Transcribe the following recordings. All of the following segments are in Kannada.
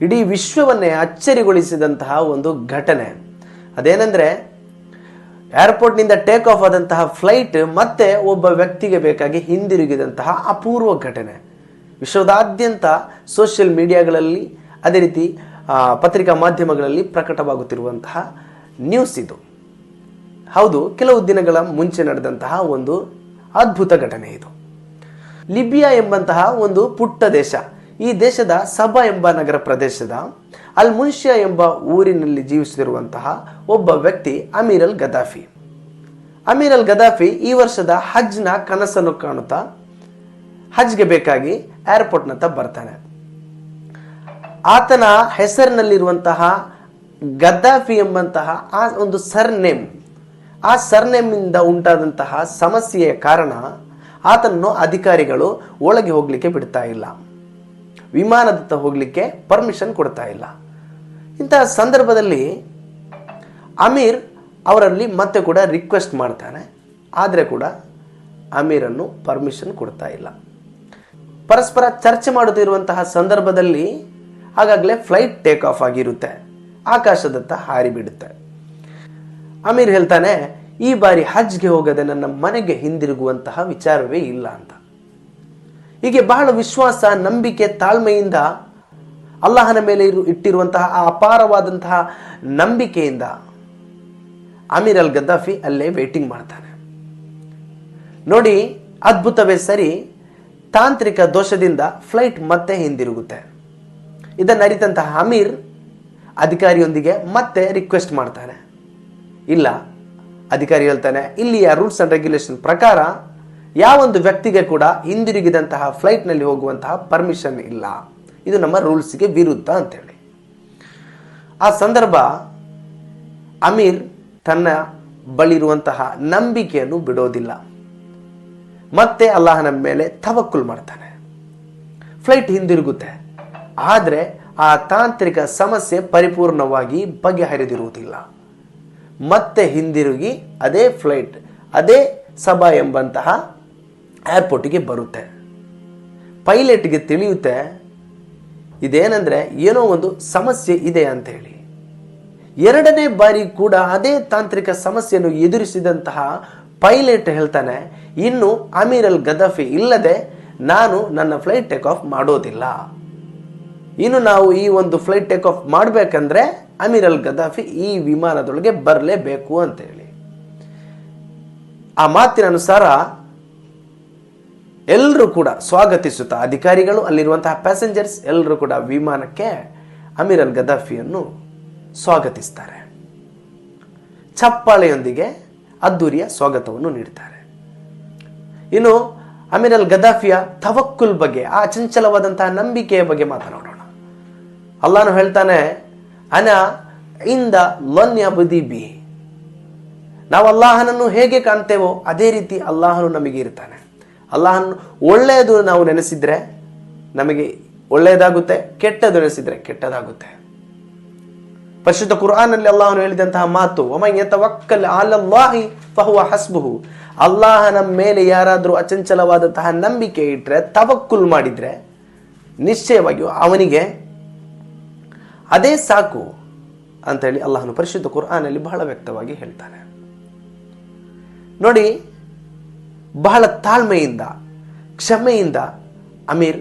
ಇಡೀ ವಿಶ್ವವನ್ನೇ ಅಚ್ಚರಿಗೊಳಿಸಿದಂತಹ ಒಂದು ಘಟನೆ. ಅದೇನೆಂದರೆ ಏರ್ಪೋರ್ಟ್ನಿಂದ ಟೇಕ್ ಆಫ್ ಆದಂತಹ ಫ್ಲೈಟ್ ಮತ್ತೆ ಒಬ್ಬ ವ್ಯಕ್ತಿಗೆ ಬೇಕಾಗಿ ಹಿಂದಿರುಗಿದಂತಹ ಅಪೂರ್ವ ಘಟನೆ. ವಿಶ್ವದಾದ್ಯಂತ ಸೋಷಿಯಲ್ ಮೀಡಿಯಾಗಳಲ್ಲಿ ಅದೇ ರೀತಿ ಪತ್ರಿಕಾ ಮಾಧ್ಯಮಗಳಲ್ಲಿ ಪ್ರಕಟವಾಗುತ್ತಿರುವಂತಹ ನ್ಯೂಸ್ ಇದು. ಹೌದು, ಕೆಲವು ದಿನಗಳ ಮುಂಚೆ ನಡೆದಂತಹ ಒಂದು ಅದ್ಭುತ ಘಟನೆ ಇದು. ಲಿಬಿಯಾ ಎಂಬಂತಹ ಒಂದು ಪುಟ್ಟ ದೇಶ ಈ ದೇಶದ ಸಭಾ ಎಂಬ ನಗರ ಪ್ರದೇಶದ ಅಲ್ ಮುನ್ಷಿಯಾ ಎಂಬ ಊರಿನಲ್ಲಿ ಜೀವಿಸುತ್ತಿರುವಂತಹ ಒಬ್ಬ ವ್ಯಕ್ತಿ ಅಮೀರ್ ಅಲ್ ಗದಾಫಿ. ಅಮೀರ್ ಅಲ್ ಗದಾಫಿ ಈ ವರ್ಷದ ಹಜ್ನ ಕನಸನ್ನು ಕಾಣುತ್ತಾ ಹಜ್ಗೆ ಬೇಕಾಗಿ ಏರ್ಪೋರ್ಟ್ನತ್ತ ಬರ್ತಾನೆ. ಆತನ ಹೆಸರಿನಲ್ಲಿರುವಂತಹ ಗದ್ದಾಫಿ ಎಂಬಂತಹ ಆ ಒಂದು ಸರ್ನೇಮ್ ಆ ಸರ್ನೇಮಿಂದ ಉಂಟಾದಂತಹ ಸಮಸ್ಯೆಯ ಕಾರಣ ಆತನನ್ನು ಅಧಿಕಾರಿಗಳು ಒಳಗೆ ಹೋಗಲಿಕ್ಕೆ ಬಿಡ್ತಾ ಇಲ್ಲ. ವಿಮಾನದತ್ತ ಹೋಗಲಿಕ್ಕೆ ಪರ್ಮಿಷನ್ ಕೊಡ್ತಾ ಇಲ್ಲ. ಇಂತಹ ಸಂದರ್ಭದಲ್ಲಿ ಅಮೀರ್ ಅವರಲ್ಲಿ ಮತ್ತೆ ಕೂಡ ರಿಕ್ವೆಸ್ಟ್ ಮಾಡ್ತಾನೆ. ಆದರೆ ಕೂಡ ಅಮೀರನ್ನು ಪರ್ಮಿಷನ್ ಕೊಡ್ತಾ ಇಲ್ಲ. ಪರಸ್ಪರ ಚರ್ಚೆ ಮಾಡುತ್ತಿರುವಂತಹ ಸಂದರ್ಭದಲ್ಲಿ ಆಗಾಗಲೇ ಫ್ಲೈಟ್ ಟೇಕ್ ಆಫ್ ಆಗಿರುತ್ತೆ. ಆಕಾಶದತ್ತ ಹಾರಿಬಿಡುತ್ತೆ ಅಮೀರ್ ಹೇಳ್ತಾನೆ, ಈ ಬಾರಿ ಹಜ್ಗೆ ಹೋಗದೆ ನನ್ನ ಮನೆಗೆ ಹಿಂದಿರುಗುವಂತಹ ವಿಚಾರವೇ ಇಲ್ಲ ಅಂತ. ಹೀಗೆ ಬಹಳ ವಿಶ್ವಾಸ, ನಂಬಿಕೆ, ತಾಳ್ಮೆಯಿಂದ ಅಲ್ಲಾಹನ ಮೇಲೆ ಇರು ಇಟ್ಟಿರುವಂತಹ ಆ ಅಪಾರವಾದಂತಹ ನಂಬಿಕೆಯಿಂದ ಅಮೀರ್ ಅಲ್ ಗದ್ದಾಫಿ ಅಲ್ಲೇ ವೇಟಿಂಗ್ ಮಾಡ್ತಾನೆ. ನೋಡಿ, ಅದ್ಭುತವೇ ಸರಿ, ತಾಂತ್ರಿಕ ದೋಷದಿಂದ ಫ್ಲೈಟ್ ಮತ್ತೆ ಹಿಂದಿರುಗುತ್ತೆ. ಇದನ್ನು ಅರಿತಂತಹ ಅಮೀರ್ ಅಧಿಕಾರಿಯೊಂದಿಗೆ ಮತ್ತೆ ರಿಕ್ವೆಸ್ಟ್ ಮಾಡ್ತಾನೆ. ಇಲ್ಲ, ಅಧಿಕಾರಿ ಹೇಳ್ತಾನೆ, ಇಲ್ಲಿಯ ರೂಲ್ಸ್ ಆ್ಯಂಡ್ ರೆಗ್ಯುಲೇಷನ್ ಪ್ರಕಾರ ಯಾವೊಂದು ವ್ಯಕ್ತಿಗೆ ಕೂಡ ಹಿಂದಿರುಗಿದಂತಹ ಫ್ಲೈಟ್ನಲ್ಲಿ ಹೋಗುವಂತಹ ಪರ್ಮಿಷನ್ ಇಲ್ಲ. ಇದು ನಮ್ಮ ರೂಲ್ಸ್ಗೆ ವಿರುದ್ಧ ಅಂತೇಳಿ. ಆ ಸಂದರ್ಭ ಅಮೀರ್ ತನ್ನ ಬಳಿರುವಂತಹ ನಂಬಿಕೆಯನ್ನು ಬಿಡೋದಿಲ್ಲ. ಮತ್ತೆ ಅಲ್ಲಾಹನ ಮೇಲೆ ತವಕ್ಕುಲ್ ಮಾಡ್ತಾನೆ. ಫ್ಲೈಟ್ ಹಿಂದಿರುಗುತ್ತೆ. ಆದರೆ ಆ ತಾಂತ್ರಿಕ ಸಮಸ್ಯೆ ಪರಿಪೂರ್ಣವಾಗಿ ಬಗೆಹರಿದಿರುವುದಿಲ್ಲ. ಮತ್ತೆ ಹಿಂದಿರುಗಿ ಅದೇ ಫ್ಲೈಟ್ ಅದೇ ಸಭಾ ಎಂಬಂತಹ ಏರ್ಪೋರ್ಟಿಗೆ ಬರುತ್ತೆ. ಪೈಲಟ್ಗೆ ತಿಳಿಯುತ್ತೆ, ಇದೇನೆಂದರೆ ಏನೋ ಒಂದು ಸಮಸ್ಯೆ ಇದೆ ಅಂತ ಹೇಳಿ. ಎರಡನೇ ಬಾರಿ ಕೂಡ ಅದೇ ತಾಂತ್ರಿಕ ಸಮಸ್ಯೆಯನ್ನು ಎದುರಿಸಿದಂತಹ ಪೈಲಟ್ ಹೇಳ್ತಾನೆ, ಇನ್ನು ಅಮೀರ್ ಗದಫಿ ಇಲ್ಲದೆ ನಾನು ನನ್ನ ಫ್ಲೈಟ್ ಟೇಕ್ ಆಫ್ ಮಾಡೋದಿಲ್ಲ. ಇನ್ನು ನಾವು ಈ ಒಂದು ಫ್ಲೈಟ್ ಟೇಕ್ ಆಫ್ ಮಾಡಬೇಕಂದ್ರೆ ಅಮೀರ್ ಗದಾಫಿ ಈ ವಿಮಾನದೊಳಗೆ ಬರಲೇಬೇಕು ಅಂತ ಹೇಳಿ. ಆ ಮಾತಿನ ಅನುಸಾರ ಎಲ್ಲರೂ ಕೂಡ ಸ್ವಾಗತಿಸುತ್ತಾ ಅಧಿಕಾರಿಗಳು ಅಲ್ಲಿರುವಂತಹ ಪ್ಯಾಸೆಂಜರ್ಸ್ ಎಲ್ಲರೂ ಕೂಡ ವಿಮಾನಕ್ಕೆ ಅಮೀರ್ ಅಲ್ ಗದಾಫಿಯನ್ನು ಸ್ವಾಗತಿಸ್ತಾರೆ. ಚಪ್ಪಾಳೆಯೊಂದಿಗೆ ಅದ್ದೂರಿಯ ಸ್ವಾಗತವನ್ನು ನೀಡ್ತಾರೆ. ಇನ್ನು ಅಮೀರ್ ಅಲ್ ಗದಾಫಿಯ ತವಕ್ಕುಲ್ ಬಗ್ಗೆ, ಆ ಚಂಚಲವಾದಂತಹ ನಂಬಿಕೆಯ ಬಗ್ಗೆ ಮಾತನಾಡೋಣ. ಅಲ್ಲಾನು ಹೇಳ್ತಾನೆ, ಅನ ಇಂದ ಲೊನ್ಯ ಬುದಿ ಬಿ. ನಾವು ಅಲ್ಲಾಹನನ್ನು ಹೇಗೆ ಕಾಣ್ತೇವೋ ಅದೇ ರೀತಿ ಅಲ್ಲಾಹನು ನಮಗೆ ಇರ್ತಾನೆ. ಅಲ್ಲಾಹನು ಒಳ್ಳೆಯದು ನಾವು ನೆನೆಸಿದ್ರೆ ನಮಗೆ ಒಳ್ಳೆಯದಾಗುತ್ತೆ ಕೆಟ್ಟದು ನೆನೆಸಿದ್ರೆ ಕೆಟ್ಟದಾಗುತ್ತೆ. ಪರಿಶುದ್ಧ ಕುರ್ಆನಲ್ಲಿ ಅಲ್ಲಾಹನು ಹೇಳಿದಂತಹ ಮಾತು ಹಸ್ಬುಹು. ಅಲ್ಲಾಹನ ಮೇಲೆ ಯಾರಾದರೂ ಅಚಂಚಲವಾದಂತಹ ನಂಬಿಕೆ ಇಟ್ಟರೆ ತವಕ್ಕುಲ್ ಮಾಡಿದ್ರೆ, ನಿಶ್ಚಯವಾಗಿಯೂ ಅವನಿಗೆ ಅದೇ ಸಾಕು ಅಂತೇಳಿ ಅಲ್ಲಾಹನು ಪರಿಶುದ್ಧ ಕುರ್ಆನಲ್ಲಿ ಬಹಳ ವ್ಯಕ್ತವಾಗಿ ಹೇಳ್ತಾನೆ. ನೋಡಿ ಬಹಳ ತಾಳ್ಮೆಯಿಂದ, ಕ್ಷಮೆಯಿಂದ ಅಮೀರ್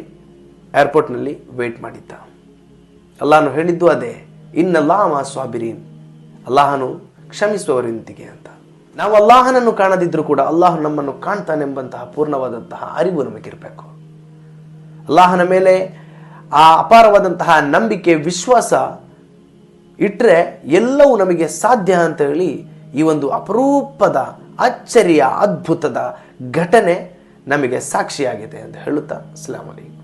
ಏರ್ಪೋರ್ಟ್ನಲ್ಲಿ ವೇಟ್ ಮಾಡಿದ್ದ. ಅಲ್ಲಾನು ಹೇಳಿದ್ದು ಅದೇ ಇನ್ನಲ್ಲಾಮ ಸ್ವಾಬಿರೀನ್ ಅಲ್ಲಾಹನು ಕ್ಷಮಿಸುವವರಿಂತಿಗೆ ಅಂತ. ನಾವು ಅಲ್ಲಾಹನನ್ನು ಕಾಣದಿದ್ದರೂ ಕೂಡ ಅಲ್ಲಾಹ್ ನಮ್ಮನ್ನು ಕಾಣ್ತಾನೆಂಬಂತಹ ಪೂರ್ಣವಾದಂತಹ ಅರಿವು ನಮಗಿರಬೇಕು ಅಲ್ಲಾಹನ ಮೇಲೆ ಆ ಅಪಾರವಾದಂತಹ ನಂಬಿಕೆ, ವಿಶ್ವಾಸ ಇಟ್ಟರೆ ಎಲ್ಲವೂ ನಮಗೆ ಸಾಧ್ಯ ಅಂತ ಹೇಳಿ ಈ ಒಂದು ಅಪರೂಪದ ಅಚ್ಚರಿಯ ಅದ್ಭುತದ ಘಟನೆ ನಮಗೆ ಸಾಕ್ಷಿಯಾಗಿದೆ ಅಂತ ಹೇಳುತ್ತಾ ಅಸ್ಲಾಂ